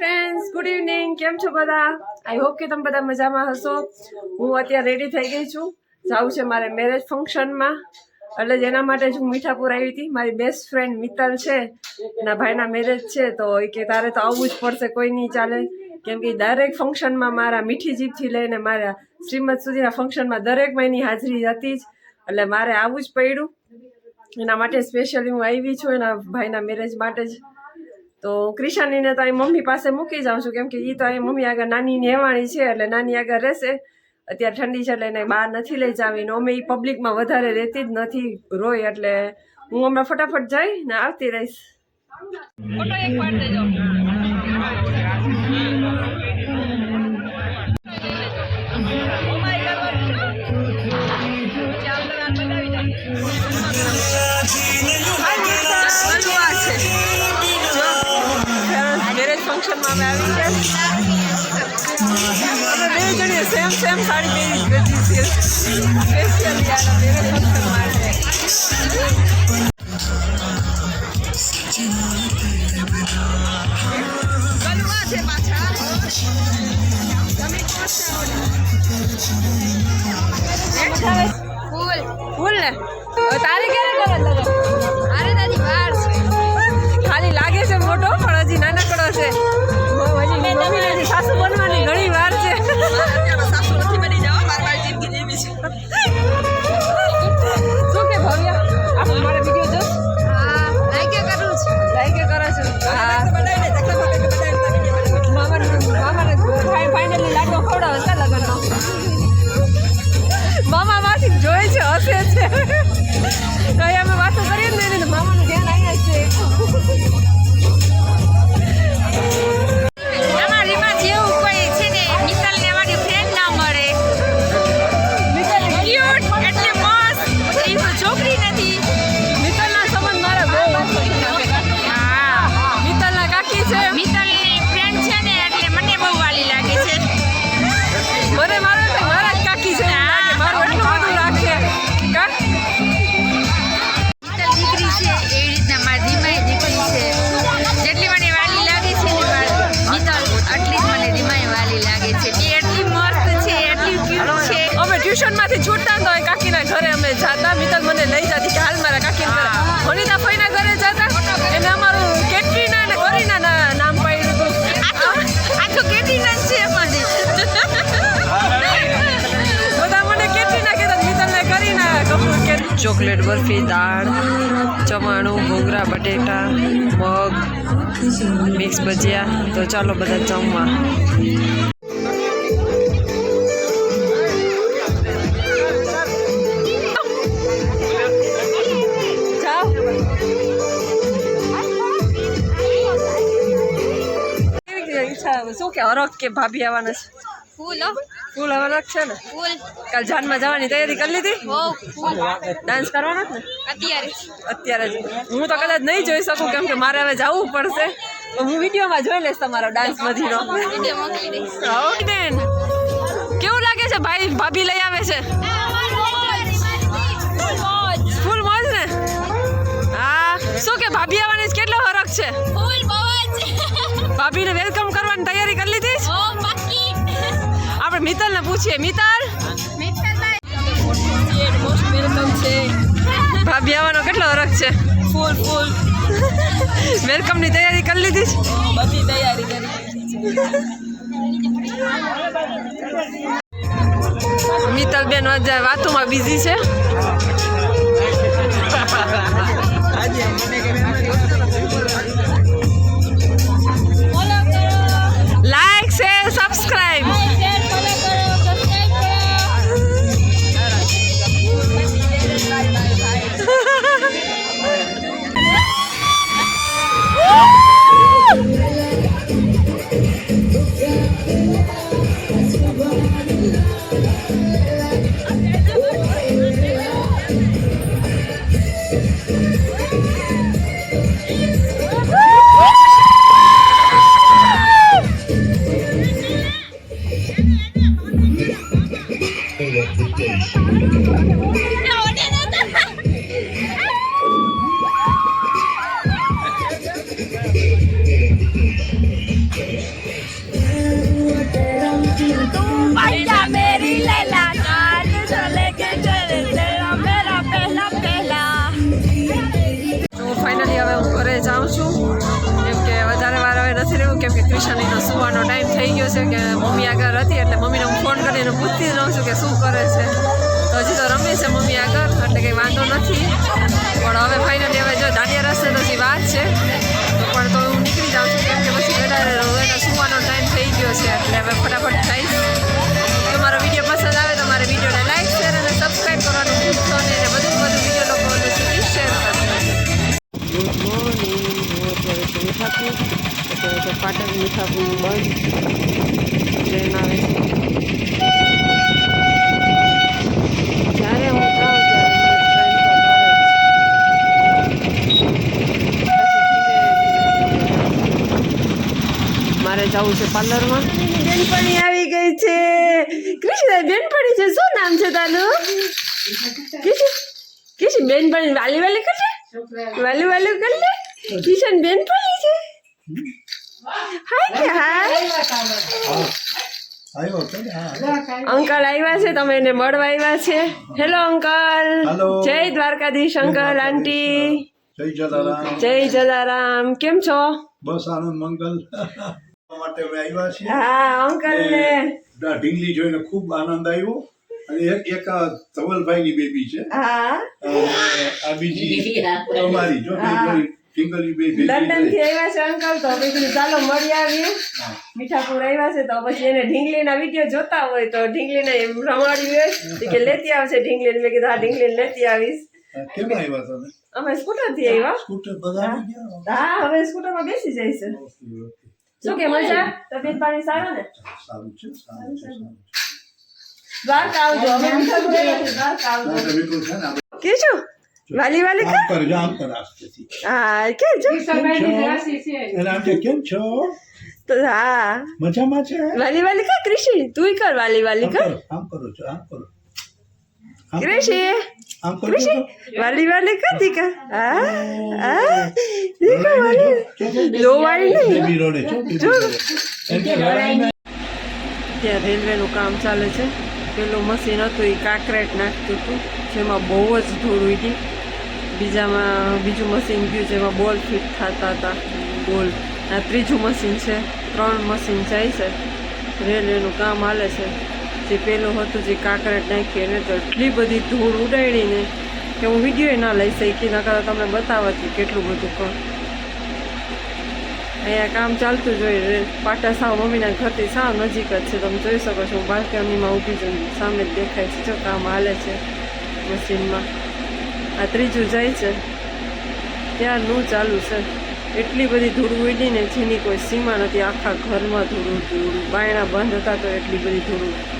Friends good evening કેમ છો બધા? આઈ હોપ કે તમે બધા મજામાં હશો. હું અત્યારે રેડી થઈ ગઈ છું. જાઉં છે મારે મેરેજ ફંક્શનમાં એટલે જેના માટે જ હું મીઠાપુર આવી હતી. મારી બેસ્ટ ફ્રેન્ડ મિત્તલ છે. એના ભાઈના મેરેજ છે. તો એ કે તારે તો આવવું જ પડશે, કોઈ નહીં ચાલે. કેમ કે દરેક ફંક્શનમાં મારા મીઠી જીભથી લઈને મારા શ્રીમદ સુધીના ફંક્શનમાં દરેક મહિની હાજરી હતી જ. એટલે મારે આવવું જ પડ્યું. એના માટે સ્પેશિયલી હું આવી છું એના ભાઈના મેરેજ માટે જ. તો ક્રિશાનીને તો અહીં મમ્મી પાસે મૂકી જાઉં છું, કેમ કે એ તો અહીં મમ્મી આગળ નાની નેવાણી છે, એટલે નાની આગળ રહેશે. અત્યારે ઠંડી છે એટલે એને બહાર નથી લઈ જાવી, ને અમે એ પબ્લિકમાં વધારે રહેતી જ નથી રોય, એટલે હું હમણાં ફટાફટ જઈ ને આવતી રહીશ. ફોટો એક પાડ દેજો. સેમ સેમ સાડી પહેરી ગજી છે સ્પેશિયલી આના મેરેજ ફંક્શન માટે ગલવા છે પાછા તમે ફૂલ ફૂલ ને હવે તારે ક્યારે કરે લગન અરે દાદી વાર છે ખાલી લાગે છે મોટો પણ હજી નાનકડો છે બહુ હજી મમ્મી નથી સાસુ બનવાની ઘણી વાર છે. શું કે ભવ્ય? આપણે મારા વીડિયો જો હા લાઈક કરું છું? લાઈક કરો છો હા. મામાને મામાને ફાઇનલી લાડવો ખવડાવે છે લગ્નનો મામા માંથી જોઈ છે, હસે છે. કઈ તો એ કાકીના ઘરે અમે જાતા. મિત્ર મને લઈ જતી કે હાલ મારા કાકીના ઘરે. વનિતા ફઈના ઘરે જતા. એને અમારું કેટરીના અને કરીના નામ પાડ્યું હતું. આ તો આ તો કેટીના જ છે એમાંથી બધા મને કેટરીના કહેતા મિત્તલને કરીના. કપૂર કે ચોકલેટ બરફી દાળ ચવાણું ઘૂંગરા બટેટા મગ મિક્સ ભજીયા. તો ચાલો બધા જમવા. શું કે હરખ કે ભાભી આવવાના છે? ફૂલ ફૂલ આવવાના છે ને? ફૂલ. કાલ જાનમાં જવાની તૈયારી કરી લીધી? ડાન્સ કરવાનો ને? અત્યારે અત્યારે જ. હું તો કદાચ નહીં જોઈ શકું કેમ કે મારે હવે જવું પડશે. તો હું વિડીયોમાં જોઈ લઈશ તમારો ડાન્સ બધીનો કેવું લાગે છે ભાઈ? ભાભી લઈ આવે છે? ફૂલ મોજ. ને? હા. શું કે ભાભી આવવાની કેટલો ફરક છે? ભાભીને વેલકમ કરવાની તૈયારી કરી લીધી? આપણે મિત્તલને પૂછીએ. છે ભાભી આવવાનો કેટલો અરખ છે? ફૂલ ફૂલ. વેલકમની તૈયારી કરી લીધી છે? બધી તૈયારી કરી મિત્તલ બેન વાતોમાં બિઝી છે. ક્રિશાનીનો સુવાનો ટાઈમ થઈ ગયો છે, કે મમ્મી આગળ હતી, એટલે મમ્મીને હું ફોન કરીને પૂછતી જ રહું છું કે શું કરે છે. તો હજી તો રમે મમ્મી આગળ, એટલે કંઈ વાંધો નથી. પણ હવે ફાઇનલી હવે જો દાંડિયા રસ્તે તો વાત છે. પણ તો અત્યારે તો પાટણ મીઠાપુર બંધ ટ્રેન આવે છે જ્યારે હું જાઉં ત્યારે મારે જવું છે પાર્લરમાં. બેનપણી આવી ગઈ છે. કૃષ્ણ બેનપણી છે. શું નામ છે તારું કિશન કિશન બેનપણી વાલી વાલી કરે વાલી વાલી કરે કિશન બેનપણી? હાય કે હાય. આવ્યો છે ને હા અંકલ આવ્યા છે તમે એને મળવા આવ્યા છે. Hello uncle. જય દ્વારકાધીશ અંકલ આંટી. જય જલારામ. જય જલારામ. કેમ છો? બસ આનંદ મંગલ. માટે અમે આવ્યા છીએ. હા અંકલ ને ઢીંગલી જોઈને ખૂબ આનંદ આવ્યો. અને એક એક આ ધવલભાઈની બેબી છે. હા. આ બીજી તમારી જો ઢીંગલી ઢીંગલી બે લંડનથી આવ્યા છે અંકલ તો મેં કીધું ચાલો મળી આવીએ. મીઠાપુર આવ્યા છે તો પછી એને ઢીંગલીના વીડિયો જોતા હોય તો ઢીંગલીને એમ રમાડ્યું હોય કે લેતી આવશે ઢીંગલીને. મેં કીધું હા ઢીંગલી લેતી આવીશ. કેમ આવ્યા તમે? અમે સ્કૂટરથી આવ્યા. સ્કૂટર બધા હા હવે સ્કૂટરમાં બેસી જાય ઓકે. શું કે મજા? તબિયત પાણી સારું ને? સારું છે સારું છે દ્વારકા આવજો. અમે મીઠાપુર દ્વારકા આવજો. ના, વાલી વાલી આમ કરજો આમ કર આસ્તેથી. હા કે અને આમ કે કેમ છો? તો હા. મજામાં છે? વાલી વાલી કા કૃષિ તુંય કર વાલી વાલી કર કરો આમ કરો છો આમ કરો. કરો. કૃષિ આમ કરો કૃષિ વાલી વાલી કર દીકા હા હા. દીકા વાલી. લોવાય નહીં બેબી રોડે છો? બેબી જો. રોડે. એમ કે લડાઈ ના ત્યાં રેલવેનું કામ ચાલે છે. પેલું મશીન હતું એ કાંકરેટ નાખતું હતું જેમાં બહુ જ ધૂળ ઉડી. બીજામાં બીજું મશીન ગયું જેમાં બોલ ફિટ થતા હતા. બોલ આ ત્રીજું મશીન છે, ત્રણ મશીન જાય છે. રેલવેનું કામ હાલે છે. જે પેલું હતું, જે કાંકરેટ નાખી એને તો એટલી બધી ધૂળ ઉડાડીને કે હું વીડિયો ના લઈ શકી, નકર તમને બતાવતી કેટલું બધું કામ અહીંયા કામ ચાલતું જ હોય પાટા સાવ મમ્મીના ઘરથી સાવ નજીક જ છે. તમે જોઈ શકો છો, હું બાલ્કનીમાં ઊભી છું સામે જ દેખાય છે, જો કામ હાલે છે મશીનમાં આ ત્રીજું જાય છે. ત્યારનું ચાલુ છે. એટલી બધી ધૂળ ઉડી જેની કોઈ સીમા નથી. આખા ઘરમાં ધૂળ ધૂળ બાયણા બંધ હતા તો એટલી બધી ધૂળ.